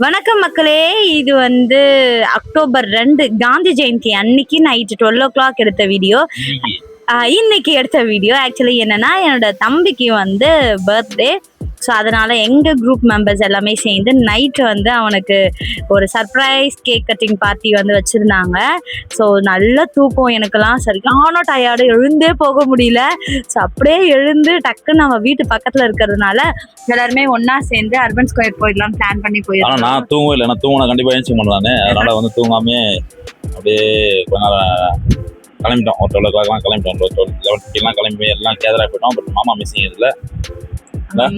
வணக்கம் மக்களே. இது வந்து அக்டோபர் ரெண்டு காந்தி ஜெயந்தி அன்னைக்கு நைட்டு டுவெல் ஓ கிளாக் எடுத்த வீடியோ இன்னைக்கு. எடுத்த வீடியோ ஆக்சுவலி என்னன்னா என்னோட தம்பிக்கு வந்து பர்த்டே ஸோ அதனால எங்கள் குரூப் மெம்பர்ஸ் எல்லாமே சேர்ந்து நைட்டு வந்து அவனுக்கு ஒரு சர்ப்ரைஸ் கேக் கட்டிங் பார்ட்டி வந்து வச்சுருந்தாங்க. ஸோ நல்ல தூக்கம் எனக்கெல்லாம் சரியான டயர்டு எழுந்தே போக முடியல. ஸோ அப்படியே எழுந்து டக்குன்னு நம்ம வீட்டு பக்கத்தில் இருக்கிறதுனால எல்லாருமே ஒன்றா சேர்ந்து அர்பன் ஸ்கொயர் போயிடலாம் பிளான் பண்ணி ஆனா போயிருக்கோம் நான் தூங்கும் இல்லை. நான் தூங்கினா கண்டிப்பாக ஏஞ்சி பண்ணலான்னு அதனால வந்து தூங்காமே அப்படியே கொஞ்ச நேரம் கிளம்பிட்டோம். ஒரு டுவெல் ஓ கிளம்பிட்டோம். டுவெல் லெவன் ஃபிஃப்டிலாம் கிளம்பி எல்லாம் கேதராக போயிட்டோம். பட் மாமா மிஸ்ஸிங் இதில்.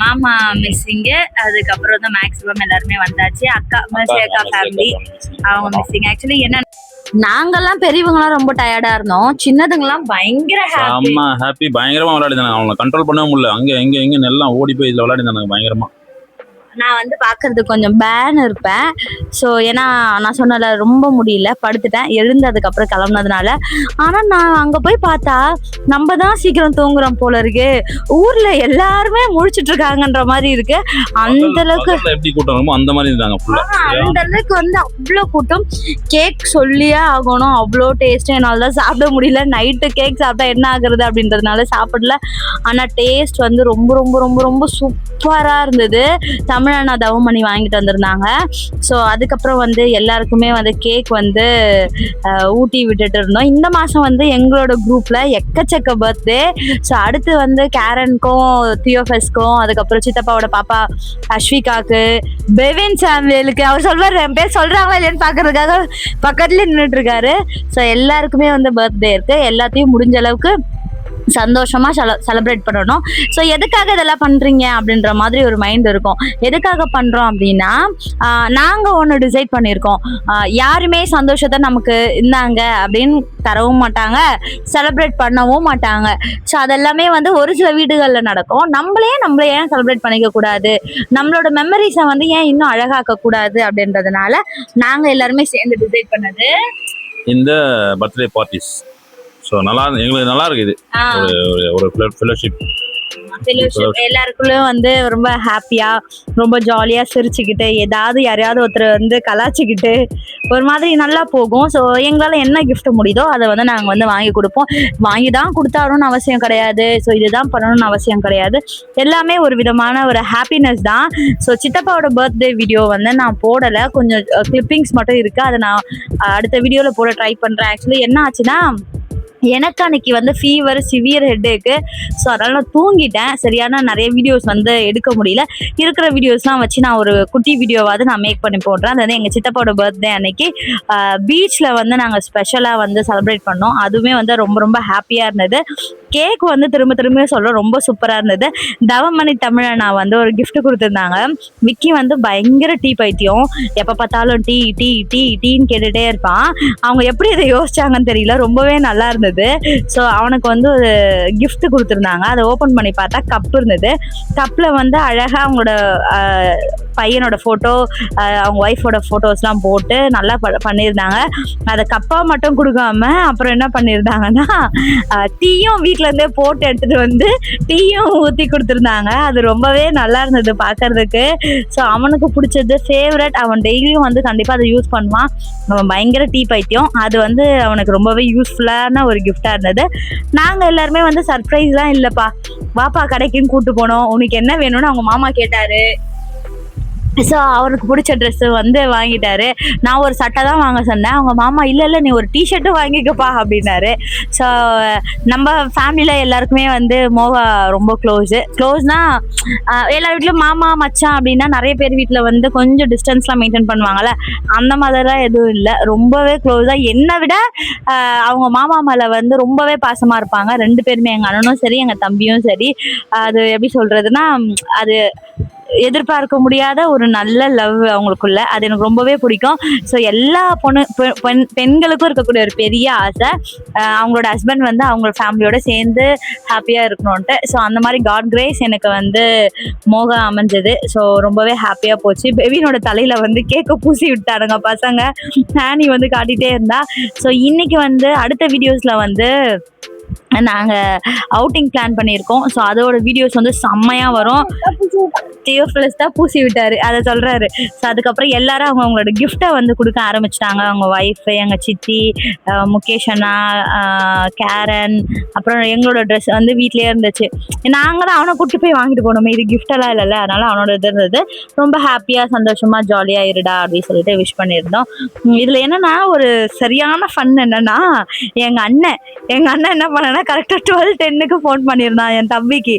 மாமா மிஸ்ஸிங்கு அதுக்கப்புறம் வந்து மேக்ஸிமம் எல்லாருமே வந்தாச்சு. அக்கா அக்கா ஃபேமிலி அவங்க மிஸ்ஸிங் ஆக்சுவலி என்ன நாங்கெல்லாம் பெரியவங்கலாம் ரொம்ப டயர்டா இருந்தோம். சின்னதுங்கெல்லாம் பயங்கர ஹாப்பி பயங்கரமா விளையாடிதாங்க அவங்கள கண்ட்ரோல் பண்ணவே முடியல. அங்க எங்க எங்க எல்லாம் ஓடி போய் இதுல விளையாடிதாங்க பயங்கரமா. நான் வந்து பார்க்கறதுக்கு கொஞ்சம் பேன் இருப்பேன். ஸோ ஏன்னா நான் சொன்னல ரொம்ப முடியல. படுத்துட்டேன். எழுந்ததுக்கு அப்புறம் கிளம்புனதுனால. ஆனால் நான் அங்கே போய் பார்த்தா நம்ம தான் சீக்கிரம் தூங்குறோம் போல இருக்கு. ஊர்ல எல்லாருமே முழிச்சிட்டு இருக்காங்கன்ற மாதிரி இருக்கு. அந்த அளவுக்கு எப்படி கூட்டம் அந்த மாதிரி இருந்தாங்க அந்த அளவுக்கு வந்து அவ்வளோ கூட்டம். கேக் சொல்லியே ஆகணும். அவ்வளோ டேஸ்ட் என்னால் தான் சாப்பிட முடியல. நைட்டு கேக் சாப்பிட்டா என்ன ஆகுறது அப்படின்றதுனால சாப்பிடல. ஆனால் டேஸ்ட் வந்து ரொம்ப ரொம்ப ரொம்ப ரொம்ப சூப்பராக இருந்தது. தமிழண்ணா தவமணி வாங்கிட்டு வந்திருந்தாங்க. ஸோ அதுக்கப்புறம் வந்து எல்லாருக்குமே வந்து கேக் வந்து ஊட்டி விட்டுட்டு இருந்தோம். இந்த மாதம் வந்து எங்களோட குரூப்பில் எக்கச்சக்க பர்த்டே ஸோ அடுத்து வந்து கேரனுக்கும் தியோஃபஸ்க்கும் அதுக்கப்புறம் சித்தப்பாவோட பாப்பா அஸ்விகாக்கு பெவின் சாமுவேலுக்கு. அவர் சொல்வார் என் பேர் சொல்கிறாங்களா இல்லையான்னு பார்க்கறதுக்காக பக்கத்துலேயே நின்றுட்டு இருக்காரு. ஸோ எல்லாருக்குமே வந்து பர்த்டே இருக்குது எல்லாத்தையும் முடிஞ்ச அளவுக்கு சந்தோஷமா செலிப்ரேட் பண்ணணும். ஸோ எதுக்காக இதெல்லாம் பண்றீங்க? அப்படின்ற மாதிரி ஒரு மைண்ட் இருக்கும். எதுக்காக பண்றோம் அப்படின்னா நாங்கள் நாங்க ஒன்று டிசைட் பண்ணியிருக்கோம். யாருமே சந்தோஷத்தை நமக்கு இருந்தாங்க அப்படின்னு தரவும் மாட்டாங்க செலிப்ரேட் பண்ணவும் மாட்டாங்க. ஸோ அதெல்லாமே வந்து ஒரு சில வீடுகளில் நடக்கும். நம்மளே நம்மள ஏன் செலிப்ரேட் பண்ணிக்க கூடாது? நம்மளோட மெமரிஸை வந்து ஏன் இன்னும் அழகாக்க கூடாது அப்படின்றதுனால நாங்க எல்லாருமே சேர்ந்து டிசைட் பண்ணது இந்த பர்த்டே பார்ட்டிஸ் ஸோ நல்லா எங்களுக்கு நல்லா இருக்குது. ஒரு ஒரு ஃபெலோஷிப் எல்லாருக்குள்ளயும் வந்து ரொம்ப ஹாப்பியா ரொம்ப ஜாலியா சிரிச்சுக்கிட்டு ஏதாவது யாரையாவது ஒருத்தர் வந்து கலாச்சிக்கிட்டு ஒரு மாதிரி நல்லா போகும். ஸோ எங்களால் என்ன gift முடியுதோ அதை வந்து நாங்கள் வந்து வாங்கி கொடுப்போம். வாங்கி தான் கொடுத்தாருன்னு அவசியம் கிடையாது. ஸோ இதுதான் பண்ணணும்னு அவசியம் கிடையாது. எல்லாமே ஒரு விதமான ஒரு ஹாப்பினஸ் தான். ஸோ சித்தப்பாவோட பர்த்டே வீடியோ வந்து நான் போடலை. கொஞ்சம் கிளிப்பிங்ஸ் மட்டும் இருக்குது அதை நான் அடுத்த வீடியோவில் போட ட்ரை பண்ணுறேன் ஆக்சுவலி என்ன ஆச்சுன்னா எனக்கு அன்னைக்கு வந்து ஃபீவர் சிவியர் ஹெட்டேக்கு ஸோ அதனால் நான் தூங்கிட்டேன். சரியான நிறைய வீடியோஸ் வந்து எடுக்க முடியல. இருக்கிற வீடியோஸ்லாம் வச்சு நான் ஒரு குட்டி வீடியோவாவது நான் மேக் பண்ணி போடுறேன் அது வந்து எங்கள் சித்தப்பாவோட பர்த்டே அன்னைக்கு. பீச்சில் வந்து நாங்கள் ஸ்பெஷலாக வந்து செலிப்ரேட் பண்ணோம். அதுவுமே வந்து ரொம்ப ரொம்ப ஹாப்பியாக இருந்தது. கேக் வந்து திரும்ப திரும்ப சொல்ல ரொம்ப சூப்பராக இருந்தது. தவமணி தமிழை நான் வந்து ஒரு கிஃப்ட் கொடுத்துருந்தாங்க. விக்கி வந்து பயங்கர டீ பைத்தியம். எப்போ பார்த்தாலும் டீ டீ டீ டீன்னு கேட்டுகிட்டே இருப்பான். அவங்க எப்படி இதை யோசிச்சாங்கன்னு தெரியல. ரொம்பவே நல்லா இருந்தது. ஸோ அவனுக்கு வந்து ஒரு கிஃப்ட் கொடுத்துருந்தாங்க. அதை ஓப்பன் பண்ணி பார்த்தா கப் இருந்தது. கப்பில் வந்து அழகாக அவங்களோட ஆஹ், பையனோட ஃபோட்டோ அவங்க ஒய்ஃபோட ஃபோட்டோஸ்லாம் போட்டு நல்லா ப- பண்ணியிருந்தாங்க. அதை கப்பாக மட்டும் கொடுக்காம அப்புறம் என்ன பண்ணியிருந்தாங்கன்னா டீயும் வீட்டிலேருந்தே போட்டு எடுத்துகிட்டு வந்து டீயும் ஊற்றி கொடுத்துருந்தாங்க. அது ரொம்பவே நல்லா இருந்தது பார்க்கறதுக்கு ஸோ அவனுக்கு பிடிச்சது ஃபேவரட் அவன் டெய்லியும் வந்து கண்டிப்பாக அதை யூஸ் பண்ணுவான். அவன் பயங்கர டீ பைத்தியம். அது வந்து அவனுக்கு ரொம்பவே யூஸ்ஃபுல்லான ஒரு கிஃப்டாக இருந்தது. நாங்கள் எல்லாருமே வந்து சர்ப்ரைஸ்லாம் இல்லைப்பா. வாப்பா கடைக்குன்னு கூட்டு போனோம். உனக்கு என்ன வேணும்னு அவங்க மாமா கேட்டாரு. ஸோ அவருக்கு பிடிச்ச ட்ரெஸ்ஸு வந்து வாங்கிட்டாரு. நான் ஒரு சட்டை தான் வாங்க சொன்னேன். அவங்க மாமா இல்லை இல்லை நீ ஒரு டிஷர்ட்டும் வாங்கிக்கப்பா அப்படின்னாரு. ஸோ நம்ம ஃபேமிலியில் எல்லாருக்குமே வந்து மோகா ரொம்ப க்ளோஸு க்ளோஸ்னால் எல்லா வீட்லையும் மாமா மச்சான் அப்படின்னா நிறைய பேர் வீட்டில் வந்து கொஞ்சம் டிஸ்டன்ஸ்லாம் மெயின்டைன் பண்ணுவாங்கல்ல. அந்த மாதிரிலாம் எதுவும் இல்லை. ரொம்பவே க்ளோஸாக என்னை விட அவங்க மாமா மேலே வந்து ரொம்பவே பாசமாக இருப்பாங்க. ரெண்டு பேருமே எங்கள் அண்ணனும் சரி எங்கள் தம்பியும் சரி. அது எப்படி சொல்கிறதுனா அது எதிர்பார்க்க முடியாத ஒரு நல்ல லவ் அவங்களுக்குள்ள. அது எனக்கு ரொம்பவே பிடிக்கும். ஸோ எல்லா பொண்ணு பெ- பெண் பெண்களுக்கும் இருக்கக்கூடிய ஒரு பெரிய ஆசை. அவங்களோட ஹஸ்பண்ட் வந்து அவங்க ஃபேமிலியோட சேர்ந்து ஹாப்பியாக இருக்கணும்ன்ட்டு. ஸோ அந்த மாதிரி காட் கிரேஸ் எனக்கு வந்து மோகம் அமைஞ்சது. ஸோ ரொம்பவே ஹாப்பியாக போச்சு. பெவினோட தலையில் வந்து கேக்கை பூசி விட்டானுங்க பசங்க. ஹேனி வந்து காட்டிகிட்டே இருந்தா. ஸோ இன்னைக்கு வந்து அடுத்த வீடியோஸில் வந்து நாங்கள் அவுட்டிங் பிளான் பண்ணியிருக்கோம். ஸோ அதோட வீடியோஸ் வந்து செம்மையாக வரும். தியோஃபிலஸ் தான் பூசி விட்டார். அதை சொல்கிறாரு ஸோ அதுக்கப்புறம் எல்லாரும் அவங்க அவங்களோட கிஃப்ட்டை வந்து கொடுக்க ஆரம்பிச்சிட்டாங்க. அவங்க ஒய்ஃபு எங்கள் சித்தி முகேஷ் அண்ணா கேரன் அப்புறம் எங்களோட ட்ரெஸ் வந்து வீட்லேயே இருந்துச்சு. நாங்கள் தான் அவனை கூப்பிட்டு போய் வாங்கிட்டு போனோமே இது கிஃப்டெல்லாம் இல்லைல்ல. அதனால் அவனோட இது இருந்தது. ரொம்ப ஹாப்பியாக சந்தோஷமாக ஜாலியாக இருடா அப்படின்னு சொல்லிட்டு விஷ் பண்ணியிருந்தோம். இதில் என்னென்னா என்னன்னா ஒரு சரியான ஃபன் என்னென்னா எங்கள் அண்ணன் எங்கள் அண்ணன் என்ன பண்ணனா கரெக்டாக டுவெல் டென்னுக்கு ஃபோன் பண்ணியிருந்தான் என் தம்பிக்கு.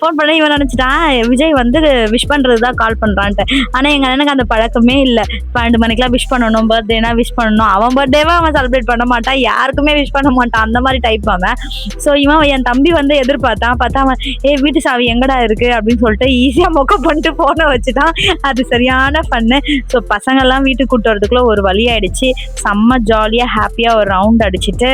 ஃபோன் பண்ணி இவன் நினச்சிட்டான் விஜய் வந்து விஷ் பண்ணுறது தான் கால் பண்ணுறான்ட்டு ஆனால் எங்கள் அண்ணனுக்கு அந்த பழக்கமே இல்லை. பன்னெண்டு மணிக்கெலாம் விஷ் பண்ணணும் பர்த்டேனா விஷ் பண்ணணும். அவன் பர்த்டேவை அவன் செலிப்ரேட் பண்ண மாட்டான் யாருக்குமே விஷ் பண்ண மாட்டான். அந்த மாதிரி டைப் அவன். ஸோ இவன் என் தம்பி வந்து எதிர்பார்த்தான். பார்த்தா அவன் ஏ வீட்டு சாவி எங்கடா இருக்கு? அப்படின்னு சொல்லிட்டு ஈஸியாக மொக்க பண்ணிட்டு ஃபோனை வச்சுட்டான். அது சரியான ஃபன்னு ஸோ பசங்கள்லாம் வீட்டுக்கு கூட்டு வரதுக்குள்ள ஒரு வழி ஆயிடுச்சு. செம்ம ஜாலியாக ஹாப்பியாக ஒரு ரவுண்ட் அடிச்சுட்டு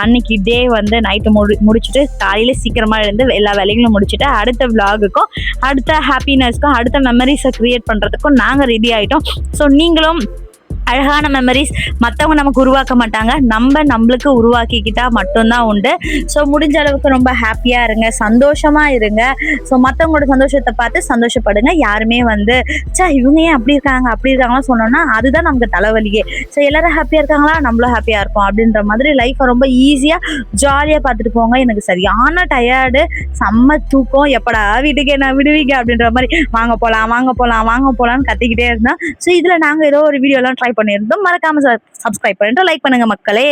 அன்னைக்கு டே வந்து நைட்டு முடி முடிச்சுட்டு காலையில் சீக்கிரமாக எழுந்து எல்லா வேலைகளும் முடிச்சுட்டு அடுத்த விலாகுக்கும் அடுத்த ஹாப்பினஸ்க்கும் அடுத்த மெமரிஸை க்ரியேட் பண்ணுறதுக்கும் நாங்கள் ரெடி ஆகிட்டோம் ஸோ நீங்களும் அழகான மெமரிஸ் மற்றவங்க நமக்கு உருவாக்க மாட்டாங்க. நம்ம நம்மளுக்கு உருவாக்கிக்கிட்டா மட்டும்தான் உண்டு. ஸோ முடிஞ்ச அளவுக்கு ரொம்ப ஹாப்பியாக இருங்க சந்தோஷமாக இருங்க. ஸோ மற்றவங்களோட சந்தோஷத்தை பார்த்து சந்தோஷப்படுங்க. யாருமே வந்து சா இவங்க ஏன் அப்படி இருக்காங்க? அப்படி இருக்காங்கன்னு சொன்னோம்னா அதுதான் நமக்கு தலைவலியே. ஸோ எல்லாரும் ஹாப்பியாக இருக்காங்களா? நம்மளும் ஹாப்பியாக இருப்போம் அப்படின்ற மாதிரி லைஃப்பை ரொம்ப ஈஸியாக ஜாலியாக பார்த்துட்டு போங்க. எனக்கு சரியான டயர்டு செம்ம தூக்கம். எப்படா வீட்டுக்கு என்ன விடுவீங்க? அப்படின்ற மாதிரி வாங்க போகலாம் வாங்க போகலாம் வாங்க போகலான்னு கத்திக்கிட்டே இருந்தேன் ஸோ இதில் நாங்கள் ஏதோ ஒரு வீடியோலாம் ட்ரை பண்ணியிருந்தோம் மறக்காம சப்ஸ்கிரைப் பண்ணிட்டு லைக் பண்ணுங்க மக்களே.